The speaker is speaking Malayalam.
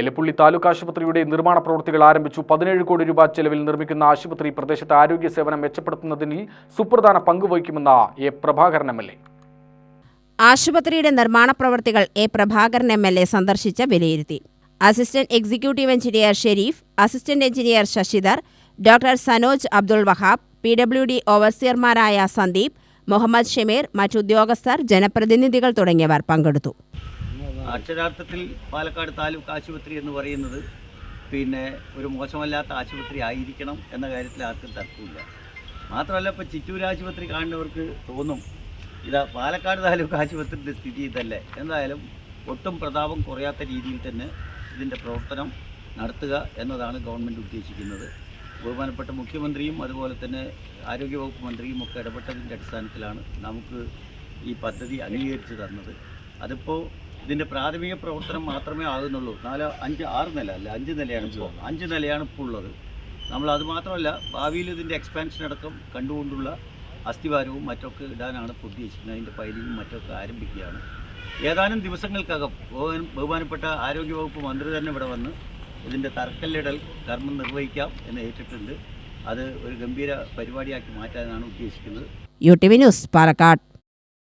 എലപ്പുള്ളി താലൂക്ക് ആശുപത്രിയുടെ നിർമ്മാണ പ്രവൃത്തികൾ ആരംഭിച്ചു. പതിനേഴ് കോടി രൂപ ചെലവിൽ നിർമ്മിക്കുന്ന ആശുപത്രി പ്രദേശത്തെ ആരോഗ്യ സേവനം മെച്ചപ്പെടുത്തുന്നതിൽ സുപ്രധാന പങ്ക് വഹിക്കുമെന്ന് എ പ്രഭാകരൻ എം എൽ ആശുപത്രിയുടെ നിർമ്മാണ പ്രവൃത്തികൾ A Prabhakaran M L A സന്ദർശിച്ച് വിലയിരുത്തി. Assistant executive engineer Sharif assistant engineer Sasidhar doctor Sanoj Abdul Wahab P W D ഓവർസിയർമാരായ Sandeep Muhammad Shameer മറ്റുദ്യോഗസ്ഥർ ജനപ്രതിനിധികൾ തുടങ്ങിയവർ പങ്കെടുത്തു. അക്ഷരാർത്ഥത്തിൽ പാലക്കാട് താലൂക്ക് ആശുപത്രി എന്ന് പറയുന്നത് പിന്നെ ഒരു മോശമല്ലാത്ത ആശുപത്രി ആയിരിക്കണം എന്ന കാര്യത്തിൽ ആർക്കും തർക്കമില്ല. മാത്രമല്ല ഇപ്പോൾ ചിറ്റൂർ ആശുപത്രി കാണുന്നവർക്ക് തോന്നും ഇതാ പാലക്കാട് താലൂക്ക് ആശുപത്രിയുടെ സ്ഥിതി ഇതല്ലേ? എന്തായാലും ഒട്ടും പ്രതാപം കുറയാത്ത രീതിയിൽ തന്നെ ഇതിന്റെ പ്രവർത്തനം നടത്തുക എന്നതാണ് ഗവൺമെന്റ് ഉദ്ദേശിക്കുന്നത്. ബഹുമാനപ്പെട്ട മുഖ്യമന്ത്രിയും അതുപോലെ തന്നെ ആരോഗ്യവകുപ്പ് മന്ത്രിയും ഒക്കെ ഇടപെട്ടതിന്റെ അടിസ്ഥാനത്തിലാണ് നമുക്ക് ഈ പദ്ധതി അംഗീകരിച്ച് തന്നത്. അതിപ്പോൾ ഇതിന്റെ പ്രാഥമിക പ്രവർത്തനം മാത്രമേ ആകുന്നുള്ളൂ. നാല് അഞ്ച് ആറ് നില അല്ല അഞ്ച് നിലയാണ് ഇപ്പോൾ. അഞ്ച് നിലയാണ് ഇപ്പോൾ ഉള്ളത്. നമ്മൾ അത് മാത്രമല്ല ഭാവിയിൽ ഇതിന്റെ എക്സ്പാൻഷൻ അടക്കം കണ്ടുകൊണ്ടുള്ള അസ്ഥിവാരവും മറ്റൊക്കെ ഇടാനാണ് ഇപ്പോൾ ഉദ്ദേശിക്കുന്നത് അതിന്റെ പൈലിങ്ങും മറ്റൊക്കെ ആരംഭിക്കുകയാണ്. ഏതാനും ദിവസങ്ങൾക്കകം ബഹുമാന- ബഹുമാനപ്പെട്ട ആരോഗ്യവകുപ്പ് മന്ത്രി തന്നെ ഇവിടെ വന്ന് ഇതിന്റെ തർക്കല്ലിടൽ കർമ്മം നിർവഹിക്കാം എന്ന് ഏറ്റിട്ടുണ്ട്. അത് ഒരു ഗംഭീര പരിപാടിയാക്കി മാറ്റാനാണ് ഉദ്ദേശിക്കുന്നത്. U T V news Palakkad.